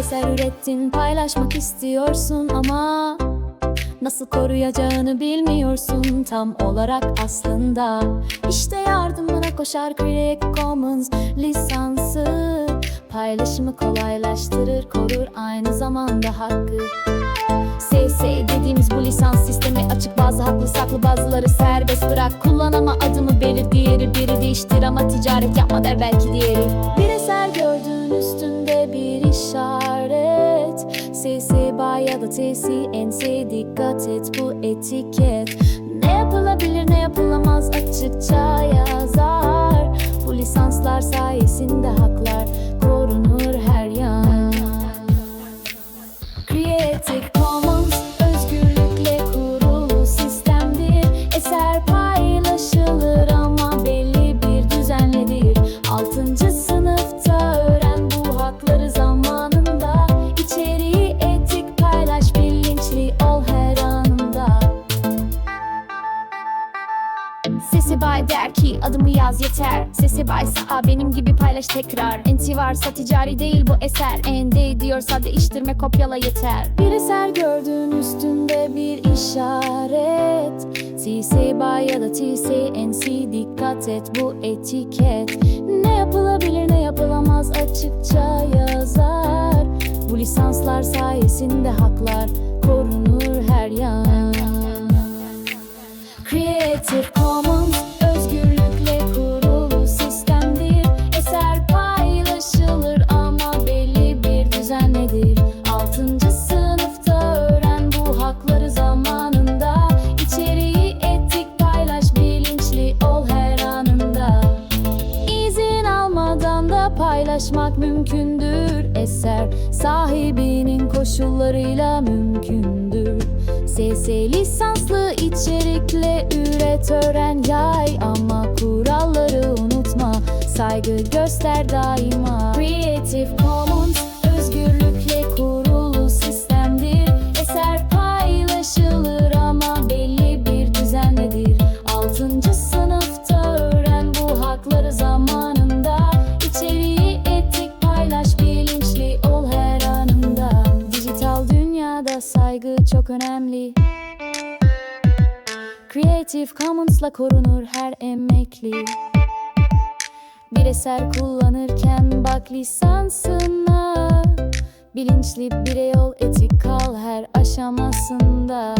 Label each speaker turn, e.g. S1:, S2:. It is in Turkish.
S1: ürettin paylaşmak istiyorsun ama Nasıl koruyacağını bilmiyorsun tam olarak aslında. İşte yardımına koşar Creative Commons lisansı Paylaşımı kolaylaştırır korur aynı zamanda hakkı. SS dediğimiz bu lisans sistemi açık bazı haklı saklı bazıları serbest bırak. Kullan ama adımı belir diğeri biri değiştir ama ticaret yapma der belki işaret SS by ya da TCNC dikkat et bu etiket. Ne yapılabilir ne yapılamaz açıkça yazar. Bu lisanslar sayesinde haklar Sesi bay der ki adımı yaz yeter. Sesi baysa benim gibi paylaş tekrar. NT varsa ticari değil bu eser. ND diyorsa değiştirme kopyala yeter. Bir eser gördüğün üstünde bir işaret. TC by ya da TCNC dikkat et bu etiket. Ne yapılabilir ne yapılamaz açıkça yazar. Bu lisanslar sayesinde haklar korunur her yan. Creative Commons paylaşmak mümkündür. Eser sahibinin koşullarıyla mümkündür. SS lisanslı içerikle üret öğren yay. Ama kuralları unutma saygı göster daima. Creative Commons çok önemli. Creative Commons'la korunur her emekli. Bir eser kullanırken bak lisansına. Bilinçli birey ol etik kal her aşamasında